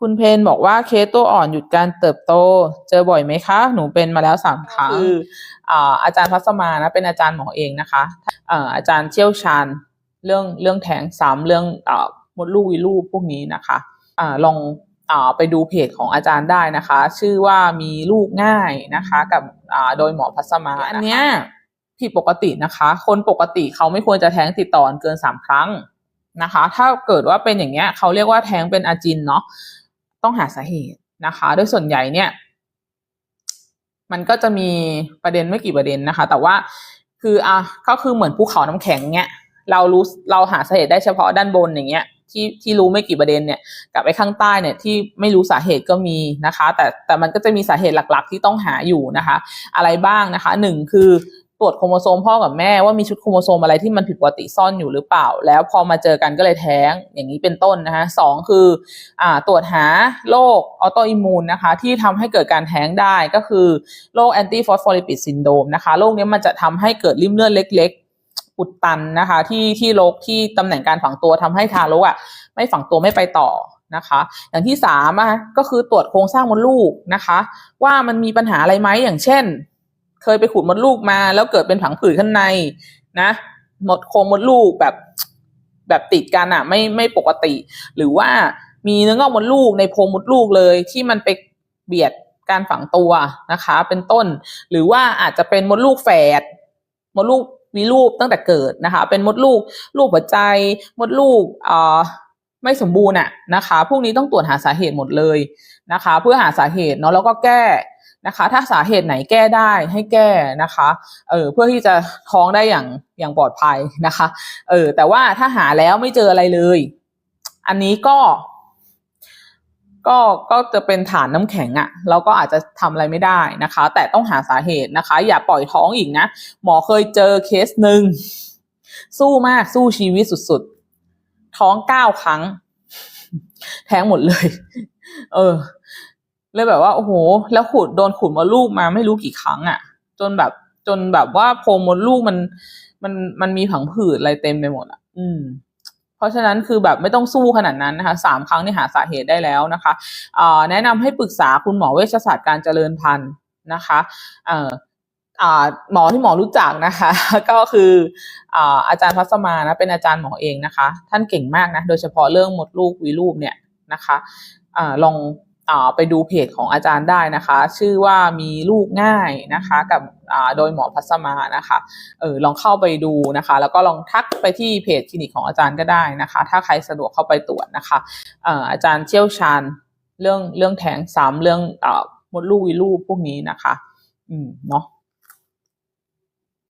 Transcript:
คุณเพนบอกว่าเคสตัวอ่อนหยุดการเติบโต เจอบ่อยไหมคะ หนูเป็นมาแล้วสามครั้งคืออ่าอาจารย์พัสมานะเป็นอาจารย์หมอเองนะคะอ่าอาจารย์เชี่ยวชาญเรื่องเรื่องแท้งซ้ำเรื่องอ่ามดลูกวีลูกพวกนี้นะคะอ่าลองอ่าไปดูเพจของอาจารย์ได้นะคะ ชื่อว่ามีลูกง่ายนะคะ กับอ่าโดยหมอพัสมาอันเนี้ยผิดปกตินะคะ คนปกติเขาไม่ควรจะแท้งติดต่อกันเกินสามครั้ง นะคะ ถ้าเกิดว่าเป็นอย่างเงี้ยเขาเรียกว่าแท้งเป็นอาจินเนาะต้องหาสาเหตุนะคะ โดยส่วนใหญ่เนี่ย มันก็จะมีประเด็นไม่กี่ประเด็นนะคะ แต่ว่าคืออะก็คือเหมือนภูเขาน้ำแข็งเนี่ยเรารู้เราหาสาเหตุได้เฉพาะด้านบนอย่างเงี้ยที่ที่รู้ไม่กี่ประเด็นเนี่ยกับไอ้ข้างใต้เนี่ยที่ไม่รู้สาเหตุก็มีนะคะ แต่แต่มันก็จะมีสาเหตุหลัก ๆ ที่ต้องหาอยู่นะคะ อะไรบ้างนะคะหนึ่งคือ ตรวจโครโมโซมพ่อกับแม่ว่ามีชุดโครโมโซมอะไรที่มันผิดปกติซ่อนอยู่หรือเปล่า แล้วพอมาเจอกันก็เลยแท้งอย่างนี้เป็นต้นนะคะสองคืออตรวจหาโรคออโตอิมูนนะคะ ที่ทำให้เกิดการแท้งได้ก็คือโรคแอนตี้ฟอสฟอริปิดซินโดมนะคะโรคนี้มันจะทำให้เกิดริ่มเลือดเล็กๆอุดตันนะคะที่ที่โรคที่ตำแหน่งการฝังตัวทำให้ทารกอะไม่ฝังตัวไม่ไปต่อนะคะ อย่างที่สามอะก็คือตรวจโครงสร้างมดลูกนะคะ ว่ามันมีปัญหาอะไรไหมอย่างเช่น เคยไปขูดมดลูกมา แล้วเกิดเป็นผังผืดข้างในนะหมดโครงมดลูกแบบแบบติดกันอะไม่ไม่ปกติ หรือว่ามีเนื้องอกมดลูกในโพรงมดลูกเลย ที่มันไปเบียดการฝังตัวนะคะ เป็นต้น หรือว่าอาจจะเป็นมดลูกแฝดมดลูกมีรูปตั้งแต่เกิดนะคะ เป็นมดลูกลูกหัวใจ มดลูกเอ่อไม่สมบูรณ์อะนะคะ พวกนี้ต้องตรวจหาสาเหตุหมดเลยนะคะ เพื่อหาสาเหตุเนาะแล้วก็แก้ นะคะ ถ้าสาเหตุไหนแก้ได้ให้แก้นะคะเออเพื่อที่จะท้องได้อย่างอย่างปลอดภัยนะคะเออแต่ว่าถ้าหาแล้วไม่เจออะไรเลย อันนี้ก็ก็ก็จะเป็นฐานน้ำแข็งอะ่ะเราก็อาจจะทำอะไรไม่ได้นะคะ แต่ต้องหาสาเหตุนะคะ อย่าปล่อยท้องอีกนะ หมอเคยเจอเคสหนึ่งสู้มากสู้ชีวิตสุดๆ ท้องเก้าครั้ง แท้งหมดเลย เออ เลยแบบว่าโอ้โห แล้วขุดโดนขุดมดลูกมาไม่รู้กี่ครั้งอะ่ะ จนแบบจนแบบว่าโพรงมดลูกมันมันมันมีผังผืดอะไรเต็มไปหมดอะ อืม เพราะฉะนั้นคือแบบไม่ต้องสู้ขนาดนั้นนะคะสามครั้งนี่หาสาเหตุได้แล้วนะคะอ่าแนะนำให้ปรึกษาคุณหมอเวชศาสตร์การเจริญพันธุ์นะคะเอ่อหมอที่หมอรู้จักนะคะ ก็คืออ่าอาจารย์พัสมานะเป็นอาจารย์หมอเองนะคะ ท่านเก่งมากนะ โดยเฉพาะเรื่องมดลูกวีลูกเนี่ยนะคะอ่าลอง ไปดูเพจของอาจารย์ได้นะคะ ชื่อว่ามีลูกง่ายนะคะกับโดยหมอพัสมานะคะเออลองเข้าไปดูนะคะ แล้วก็ลองทักไปที่เพจคลินิกของอาจารย์ก็ได้นะคะ ถ้าใครสะดวกเข้าไปตรวจนะคะอออาจารย์เชี่ยวชาญเรื่องเรื่องแท้งซ้ำเรื่องอมดลูกวิลูกพวกนี้นะคะ อืมเนาะ